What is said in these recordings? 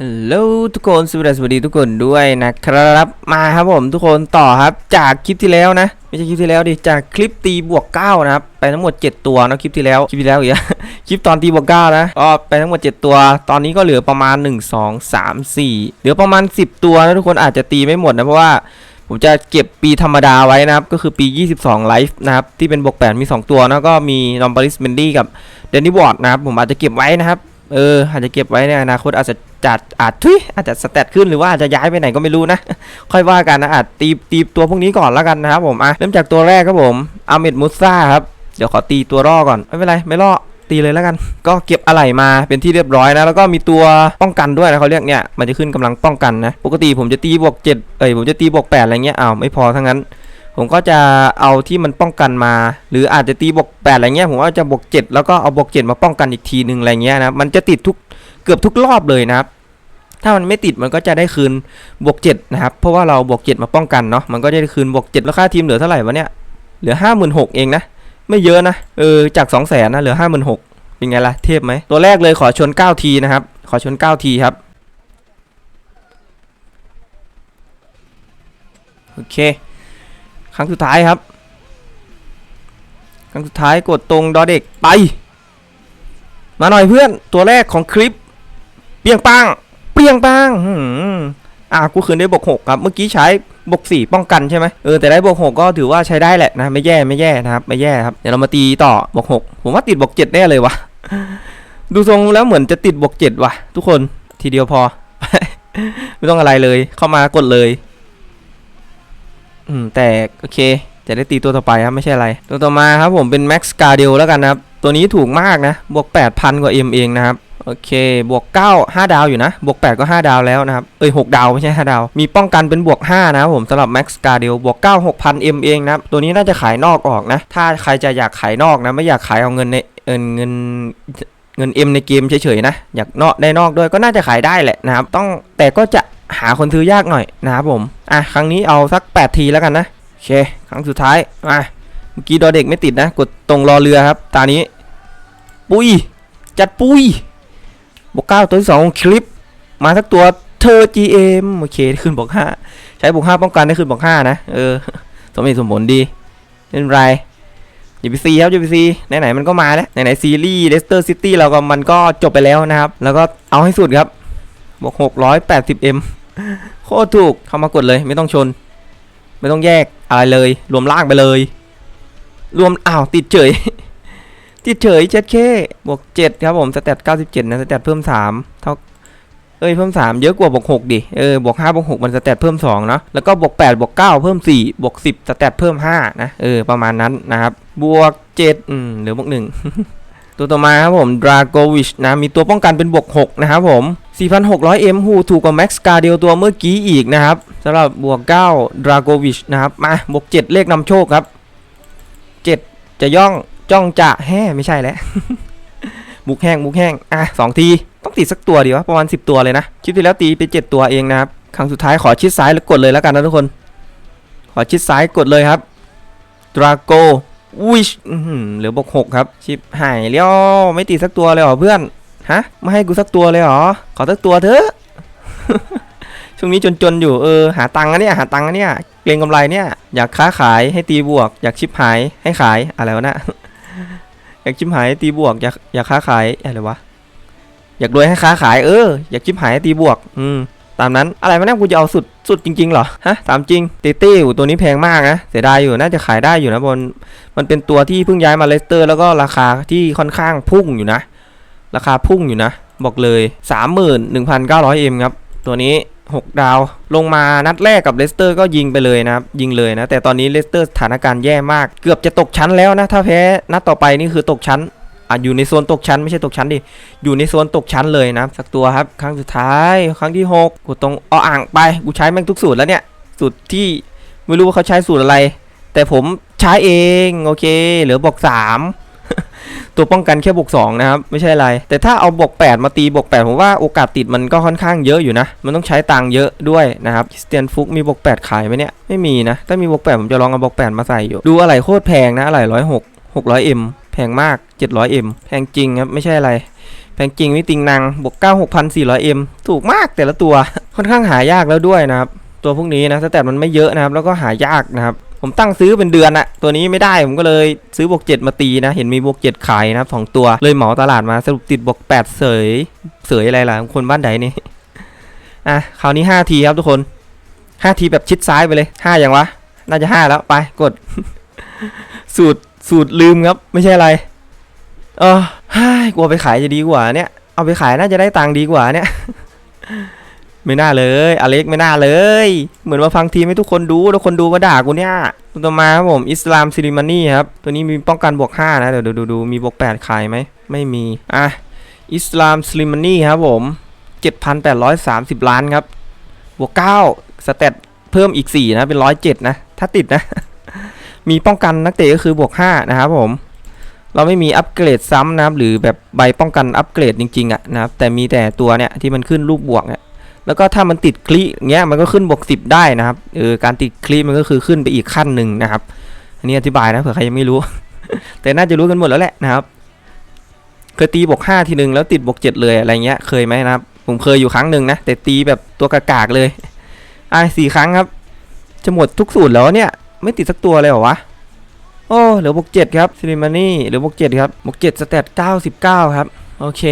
ฮัลโหลทุกคนสวัสดีทุกคนด้วยนะครับมาครับผมทุกคนต่อครับจากคลิปที่แล้วนะ ไม่ใช่คลิปที่แล้วดิจากคลิปตีบวก9นะครับไปทั้งหมด 7 ตัวนะคลิปที่แล้วคลิปที่แล้วอีกคลิปตอนตีบวก9นะก็ไปทั้งหมด 7 ตัว ตอนนี้ก็เหลือประมาณ 1 2 3 4 เหลือประมาณ 10 ตัวนะทุกคนอาจจะตีไม่หมดนะเพราะว่าผมจะเก็บปีธรรมดาไว้นะครับก็คือปี 22ไลฟ์นะครับที่เป็นบวก8มี 2 ตัวแล้วก็มีนอมบาริสเมนดี้กับเดนนี่วอร์ดนะครับผมอาจจะเก็บไว้นะครับเอออาจจะเก็บไว้ในอนาคตอาจจะ จัดอาจทุยอาจจะสแตทขึ้นหรือว่าอาจจะย้ายไปไหนก็ไม่รู้นะ ค่อยว่ากันนะอาจตีตีตัวพวกนี้ก่อนแล้วกันนะครับผมอะเริ่มจากตัวแรกครับผมอาเมดมุซ่าครับเดี๋ยวขอตีตัวร่อก่อนไม่เป็นไรไม่ล่อตีเลยแล้วกัน ก็เก็บอะไหล่มาเป็นที่เรียบร้อยนะ แล้วก็มีตัวป้องกันด้วยนะเขาเรียกเนี่ย มันจะขึ้นกำลังป้องกันนะ ปกติผมจะตีบวกเจ็ดเอ้ยผมจะตีบวกแปดอะไรเงี้ยอ้าวไม่พอทั้งนั้น ผมก็จะเอาที่มันป้องกันมา หรืออาจจะตีบวกแปดอะไรเงี้ยผมว่าจะบวกเจ็ดแล้วก็เอาบวกเจ็ดมาป้องกันอีกทีหนึ่งอะไรเงี้ยนะมันจะติดทุกเกือบทุกรอบเลยนะครับ ถ้ามันไม่ติดมันก็จะได้คืนบวกเจ็ดนะครับ เพราะว่าเราบวกเจ็ดมาป้องกันเนาะ มันก็จะได้คืนบวกเจ็ดแล้วค่าทีมเหลือเท่าไหร่วะเนี่ย เหลือห้าหมื่นหกเองนะ ไม่เยอะนะ เออ จากสองแสนนะ เหลือห้าหมื่นหกเป็นไงล่ะ เทพไหม ตัวแรกเลยขอชน9ทีนะครับ ขอชน9ทีครับ โอเค ครั้งสุดท้ายครับ ครั้งสุดท้ายกดตรงดอเด็กไป มาหน่อยเพื่อน ตัวแรกของคลิป เปียงปัง ปียงปังอะกูคืนได้บวกหกครับ เมื่อกี้ใช้บวกสี่ป้องกันใช่ไหมเออแต่ได้บวกหกก็ถือว่าใช้ได้แหละนะไม่แย่ไม่แย่นะครับไม่แย่ครับเดี๋ยวเรามาตีต่อบวกหกผมว่าติดบวกเจ็ดแน่เลยวะดูทรงแล้วเหมือนจะติดบวกเจ็ดว่ะ ทุกคนทีเดียวพอ ไม่ต้องอะไรเลยเข้ามากดเลย อืมแต่โอเค จะได้ตีตัวต่อไปครับไม่ใช่อะไร ตัวต่อมาครับผมเป็น Max g a r d e l แล้วกันนะครับ ตัวนี้ถูกมากนะ บวก 8,000 กว่า M เองนะครับ โอเค บวก 9 5 ดาวอยู่นะ บวก 8 ก็ 5 ดาวแล้วนะครับ เอ้ย 6 ดาวไม่ใช่ 5 ดาว มีป้องกันเป็นบวก 5 นะครับผมสำหรับ Max g a r d e l บวก 9 6,000 M เองนะครับ ตัวนี้น่าจะขายนอกออกนะ ถ้าใครจะอยากขายนอกนะ ไม่อยากขายเอาเงินในเอินเงินเงิน M ในเกมเฉยๆนะ อยากนอกได้นอกด้วยก็น่าจะขายได้แหละนะครับ ต้องแต่ก็จะหาคนซื้อยากหน่อยนะครับผม อะ ครั้งนี้เอาสัก 8 ทีแล้วกันนะโอเค ครั้งสุดท้ายมาเมื่อกี้ดอเด็กไม่ติดนะ กดตรงรอเรือครับ ตานี้ ปุ้ย จัดปุ้ย บวกเก้าตัวที่สองคลิป มาสักตัวเธอ GM โอเคขึ้นบวกห้าใช้บวกห้าป้องกันได้ขึ้นบวกห้านะ เออ สมเหตุสมผลดีเป็นไรย่าไปซีครับย่าไปซีไหนๆมันก็มาแล้วไหนๆซีรีส์เลสเตอร์ซิตี้เราก็มันก็จบไปแล้วนะครับ แล้วก็เอาให้สุดครับบวกหกร้อยแปดสิบเอ็มโคตรถูกเข้ามากดเลยไม่ต้องชน ไม่ต้องแยกอะไรเลย รวมล่างไปเลย รวมอ้าวติดเฉย ติดเฉยเจ็ดเคบวกเจ็ดครับผมสแตทเก้าสิบเจ็ดนะสแตทเพิ่มสามเท่าเอ้ยเพิ่มสามเยอะกว่าบวกหกดิเออบวกห้าบวกหกมันสแตทเพิ่มสองเนาะแล้วก็บวกแปดบวกเก้าเพิ่มสี่บวกสิบสแตทเพิ่มห้านะเออประมาณนั้นนะครับบวกเจ็ดอืมหลือบวกหนึ่งตัวต่อมาครับผมดราโกวิชนะมีตัวป้องกันเป็นบวกหกนะครับผม 4,600M หูถูกกว่า Max g a r d e l ตัวเมื่อกี้อีกนะครับสำหรับบวก9 Dragovich นะครับมาบวก7เลขนำโชคครับ 7 จะย่อง จ้องจะแห่ไม่ใช่แล้วบุกแห้งบุกแห้งอะสองทีต้องติดสักตัวดีวะประมาณ10ตัวเลยนะคลิปที่แล้วตีไป7ตัวเองนะครับครั้งสุดท้ายขอชิดซ้ายแล้วกดเลยแล้วกันนะทุกคน ขอชิดซ้ายกดเลยครับ Drago Wish อื้อหือเหลือบวกครับ ชิปหายแล้วไม่ติดสักตัวเลยเหรอเพื่อน ฮะ ไม่ให้กูสักตัวเลยเหรอ ขอสักตัวเถอะ ช่วงนี้จนๆอยู่ เออ หาตังค์อะเนี่ย หาตังค์อะเนี่ย เกรงกำไรเนี่ย อยากค้าขายให้ตีบวก อยากชิปหายให้ขายอะไรวะนะ อยากชิปหายตีบวกอยากอยากค้าขายอะไรวะอยากรวยให้ค้าขายเอออยากชิปหายตีบวก อืมตามนั้นอะไรมาเนี่ยกูจะเอาสุดสุดจริงๆเหรอฮะตามจริงตเต้ตัวนี้แพงมากนะเสียดายอยู่น่าจะขายได้อยู่นะบนมันเป็นตัวที่เพิ่งย้ายมาเลสเตอร์ แล้วก็ราคาที่ค่อนข้างพุ่งอยู่นะ ราคาพุ่งอยู่นะ บอกเลย 31,900M ครับ ตัวนี้ 6 ดาว ลงมานัดแรกกับเลสเตอร์ก็ยิงไปเลยนะครับยิงเลยนะ แต่ตอนนี้เลสเตอร์สถานการณ์แย่มาก เกือบจะตกชั้นแล้วนะ ถ้าแพ้นัดต่อไปนี่คือตกชั้นอะอยู่ในโซนตกชั้นไม่ใช่ตกชั้นดิ อยู่ในโซนตกชั้นเลยนะสักตัวครับ ครั้งสุดท้าย ครั้งที่6กูตรงเอาอ่างไป กูใช้แม่งทุกสูตรแล้วเนี่ย สูตรที่ไม่รู้ว่าเขาใช้สูตรอะไร แต่ผมใช้เอง โอเค เหลือบอก3 ตัวป้องกันแค่บวก2นะครับไม่ใช่อะไร แต่ถ้าเอาบวก8 มาตีบวก8ผมว่าโอกาสติดมันก็ค่อนข้างเยอะอยู่นะ มันต้องใช้ตังค์เยอะด้วยนะครับสเตียนฟุกมีบวก8ขายไหมเนี่ยไม่มีนะถ้ามีบวก8ผมจะลองเอาบวก8มาใส่อยู่ดูอะไรโคตรแพงนะอะไร106 600M แพงมาก 700M แพงจริงครับ ไม่ใช่อะไร แพงจริงไม่ติงนางบวก9 6,400M ถูกมากแต่ละตัว ค่อนข้างหายากแล้วด้วยนะครับ ตัวพวกนี้นะแตทมันไม่เยอะนะครับ แล้วก็หายากนะครับ ผมตั้งซื้อเป็นเดือนอะตัวนี้ไม่ได้ผมก็เลยซื้อบวก 7 มาตีนะ เห็นมีบวก 7 ขายนะครับสองตัวเลยเหมาตลาดมาสรุปติดบวก 8 เสย เสยอะไรล่ะ คนบ้านใดนี่อะคราวนี้ 5 ทีครับทุกคน 5 ทีแบบชิดซ้ายไปเลย 5 อย่างวะ น่าจะ 5 แล้วไปกด สูตรสูตรลืมครับ ไม่ใช่อะไร เออฮ่ากลัวไปขายจะดีกว่าเนี่ย เอาไปขายน่าจะได้ตังค์ดีกว่าเนี่ย ไม่น่าเลย อเล็กไม่น่าเลย เหมือนว่าฟังทีมให้ทุกคนดู แล้วคนดูมาด่ากูเนี่ยตัวต่อมาครับผม อิสลามซิริมานี่ครับ ตัวนี้มีป้องกันบวก 5 นะ เดี๋ยวดูดูดูมีบวก 8 ขายไหม ไม่มี อะ อิสลามซิริมานี่ครับผม 7,830 ล้านครับ บวก 9 สเตตเพิ่มอีก 4 นะ เป็น 107 นะ ถ้าติดนะ มีป้องกันนักเตะก็คือบวก 5 นะครับผม เราไม่มีอัปเกรดซ้ำนะครับ หรือแบบใบป้องกันอัปเกรดจริงๆอะนะครับ แต่มีแต่ตัวเนี่ยที่มันขึ้นรูปบวกเนี่ย แล้วก็ถ้ามันติดคลิเงี้ยมันก็ขึ้นบวกสิบได้นะครับเออการติดคลิมันก็คือขึ้นไปอีกขั้นหนึ่งนะครับ อันนี้อธิบายนะเผื่อใครยังไม่รู้ แต่น่าจะรู้กันหมดแล้วแหละนะครับ เคยตีบวกห้าทีหนึ่งแล้วติดบวกเจ็ดเลยอะไรเงี้ยเคยไหมนะครับ ผมเคยอยู่ครั้งหนึ่งนะแต่ตีแบบตัวกากๆเลยอะสี่ครั้งครับ จะหมดทุกสูตรแล้วเนี่ย ไม่ติดสักตัวเลยเหรอวะโอ้เหลือบวกเจ็ดครับซินิมานี่เหลือบวกเจ็ดครับบวกเจ็ดสเตตเก้าสิบเก้าครับ โอเค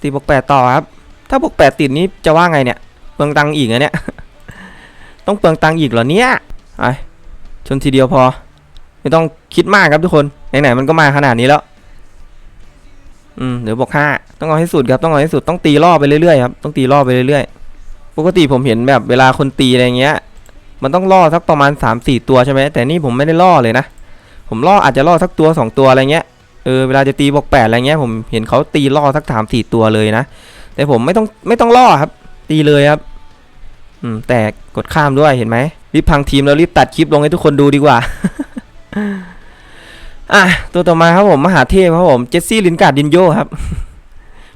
ตีบวกแปดต่อครับ ถ้าบวกแปดติดนี้จะว่าไงเนี่ยเปลืองตังค์อีกนะเนี่ย ต้องเปลืองตังค์อีกเหรอเนี่ยไอชนทีเดียวพอ ไม่ต้องคิดมากครับทุกคน ไหนๆมันก็มาขนาดนี้แล้ว อืมเดี๋ยวบอกห้าต้องเอาให้สุดครับต้องเอาให้สุดต้องตีล่อไปเรื่อยๆครับต้องตีล่อไปเรื่อยๆปกติผมเห็นแบบเวลาคนตีอะไรเงี้ย มันต้องล่อสักประมาณ3 4ตัวใช่ไหมแต่นี่ผมไม่ได้ล่อเลยนะผมล่ออาจจะล่อสักตัว2ตัวอะไรเงี้ยเออเวลาจะตีบอกแปดอะไรเงี้ยผมเห็นเขาตีล่อสักสามสี่ตัวเลยนะ แต่ผมไม่ต้องไม่ต้องล่อครับ ตีเลยครับ อืม แต่กดข้ามด้วยเห็นไหมรีบพังทีมแล้วรีบตัดคลิปลงให้ทุกคนดูดีกว่า อะตัวต่อมาครับผมมหาเทพครับผมเจสซี่ลินการ์ดดินโยครับ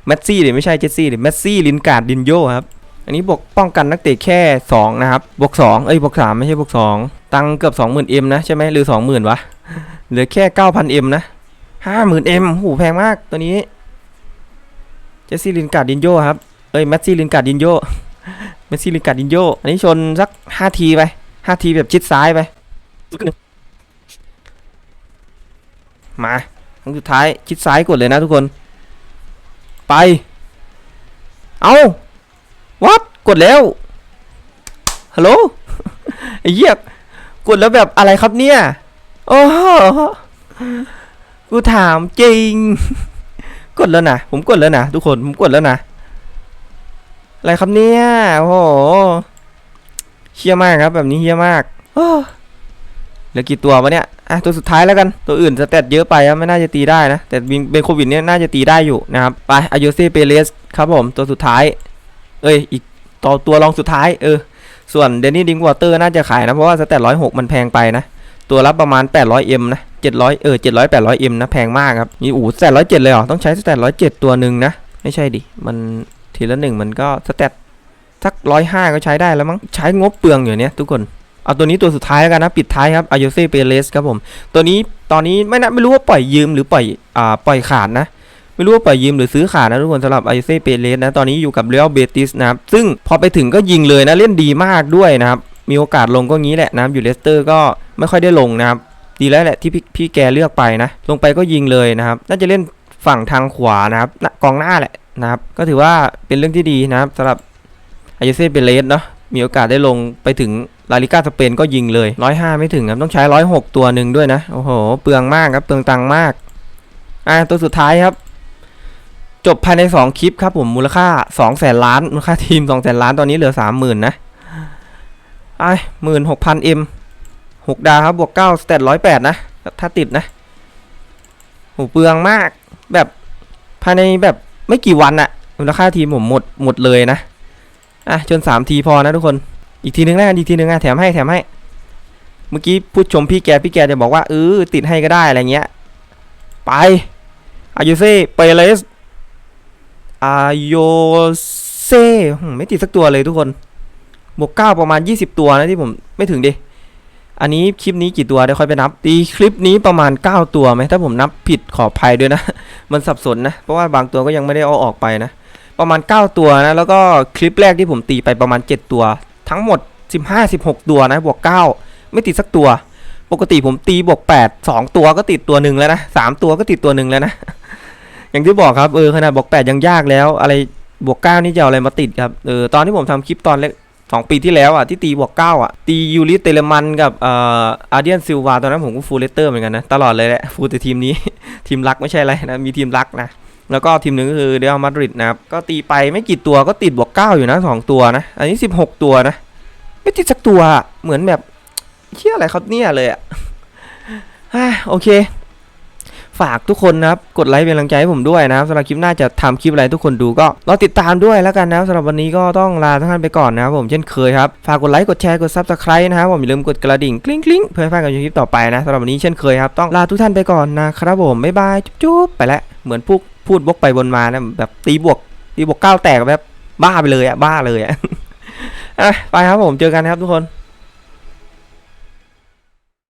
แมสซี่เดี๋ยวไม่ใช่เจสซี่เดี๋ยวแมสซี่ลินการ์ดดินโยครับอันนี้บวกป้องกันนักเตะแค่ 2 นะครับ บวก 2 เอ้ย บวก 3 ไม่ใช่บวก 2 ตังเกือบ 20,000 M นะ ใช่ไหมหรือ 20,000 วะ เหลือแค่ 9,000 M นะ 50,000 M โหแพงมากตัวนี้ สซี่ลินการ์ดินโยครับ เอ้ยแมสซี่ลินการ์ดินโยแมสซี่ลินการ์ดินโยอันนี้ชนสัก5ทีไป5ทีแบบชิดซ้ายไป มาครั้งสุดท้ายชิดซ้ายกดเลยนะทุกคน ไป เอาวัดกดแล้ว ฮัลโหลไอ้เหี้ยกดแล้วแบบอะไรครับเนี่ย โอ้โหกูถามจริง กดแล้วนะ ผมกดแล้วนะทุกคน ผมกดแล้วนะ อะไรครับเนี่ย โอ้โหเฮี้ยมากครับ แบบนี้เฮี้ยมากเหลือกี่ตัววะเนี่ย อะตัวสุดท้ายแล้วกัน ตัวอื่นสเตตเยอะไปอะไม่น่าจะตีได้นะ แต่เป็นโควิดเนี่ยน่าจะตีได้อยู่นะครับ ไปอายุเซเปเรสครับผม ตัวสุดท้าย เอ้ย อีกต่อตัวรองสุดท้าย เออ ส่วนเดนนี่ดิงวอเตอร์น่าจะขายนะ เพราะว่าสเตตร้อยหกมันแพงไปนะ ตัวละประมาณ 800M นะ 700 เออ 700 800M นะ แพงมากครับ นี่อู๋สเตต107เจ็ดเลยเหรอ ต้องใช้สเตต107ตัวหนึ่งนะ ไม่ใช่ดิ มันทีละหนึ่งมันก็สเตตสัก105ก็ใช้ได้แล้วมั้ง ใช้งบเปลืองอยู่เนี้ยทุกคน เอาตัวนี้ตัวสุดท้ายแล้วกันนะ ปิดท้ายครับอ y ยเซ่เปเรสครับผม ตัวนี้ตอนนี้ไม่นะไม่รู้ว่าปล่อยยืมหรือปล่อย อ่า ปล่อยขาดนะไม่รู้ว่าปล่อยยืมหรือซื้อขาดนะทุกคนสำหรับอ y ยเซ่เปเรสนะตอนนี้อยู่กับเรอัลเบติสนะครับซึ่งพอไปถึงก็ยิงเลยนะเล่นดีมากด้วยนะครับมีโอกาสลงก็งี้แหละนะครับอยู่เลสเตอร์ก็ไม่ค่อยได้ลงนะครับ ดีแล้วแหละที่พี่พี่แกเลือกไปนะ ลงไปก็ยิงเลยนะครับ น่าจะเล่นฝั่งทางขวานะครับกองหน้าแหละนะครับ ก็ถือว่าเป็นเรื่องที่ดีนะครับสำหรับอ y ยเซ่เปเรสเนาะมีโอกาสได้ลงไปถึงลาลิก้าสเปนก็ยิงเลย105ไม่ถึงครับต้องใช้106ตัวหนึ่งด้วยนะโอ้โหเปลืองมากครับเปลืองตังมากอ่าตัวสุดท้ายครับ จบภายใน 2 คลิปครับผมมูลค่า2แสนล้านมูลค่าทีม2แสนล้านตอนนี้เหลือ 30,000 นะไอ้หมื่นหกพันเอ็ม หกดาวครับบวกเก้าสเตตร้อยแปดนะถ้าติดนะโหเปลืองมากแบบภายในแบบไม่กี่วันอะมูลค่าทีมผมหมดหมดเลยนะอะจนสามทีพอนะทุกคนอีกทีนึงแล้วกันอีกทีนึงอะแถมให้แถมให้ เมื่อกี้พูดชมพี่แกพี่แกจะบอกว่าเออติดให้ก็ได้อะไรเงี้ย ไปอายุเซ่เปเลสอายุเซ่ไม่ติดสักตัวเลยทุกคนบวกเก้าประมาณ 20 ตัวนะที่ผมไม่ถึงดิ อันนี้คลิปนี้กี่ตัวเดี๋ยวค่อยไปนับ ตีคลิปนี้ประมาณ 9 ตัวไหมถ้าผมนับผิดขออภัยด้วยนะ มันสับสนนะ เพราะว่าบางตัวก็ยังไม่ได้เอาออกไปนะ ประมาณ 9 ตัวนะ แล้วก็คลิปแรกที่ผมตีไปประมาณ 7 ตัว ทั้งหมด 15 16 ตัวนะ บวก 9 ไม่ติดสักตัว ปกติผมตีบวก 8 2 ตัวก็ติดตัวหนึ่งแล้วนะ3ตัวก็ติดตัวหนึ่งแล้วนะ อย่างที่บอกครับเออขนาดบวก 8 ยังยากแล้ว อะไรบวก 9 นี่จะเอาอะไรมาติดครับ เออตอนที่ผมทำคลิปตอน แรกสองปีที่แล้วอะที่ตีบวก9อะ ตียูริเตเลมันกับเอ่ออาร์เดียนซิลวาตอนนั้นผมก็ฟูลเลเตอร์เหมือนกันนะ ตลอดเลยแหละฟูลแต่ทีมนี้ ทีมรักไม่ใช่อะไรนะ มีทีมรักนะ แล้วก็ทีมหนึ่งก็คือเดลมาดริดนะครับ ก็ตีไปไม่กี่ตัวก็ติดบวก9อยู่นะสองตัวนะ อันนี้ 16 ตัวนะ ไม่ติดสักตัวเหมือนแบบเชื่ออะไรครับเนี่ยเลยอะโอเค ฝากทุกคนนะครับ กดไลค์เป็นกำลังใจให้ผมด้วยนะครับสำหรับคลิปหน้าจะทำคลิปอะไรทุกคนดูก็รอติดตามด้วยแล้วกันนะครับสำหรับวันนี้ก็ต้องลาทุกท่านไปก่อนนะครับผมเช่นเคยครับ ฝากกดไลค์กดแชร์กด subscribe นะครับผมอย่าลืมกดกระดิ่งกลิ้งกลิ้งเพื่อให้พลาดกับคลิปต่อไปนะสำหรับวันนี้เช่นเคยครับต้องลาทุกท่านไปก่อนนะครับผมบ๊ายบายจุ๊บๆไปแล้วเหมือนพูดพูดบกไปบนมานะแบบตีบวกตีบวกเก้าแตกแบบบ้าไปเลยอะบ้าเลยอะอะไปครับผมเจอกันนะครับทุกคน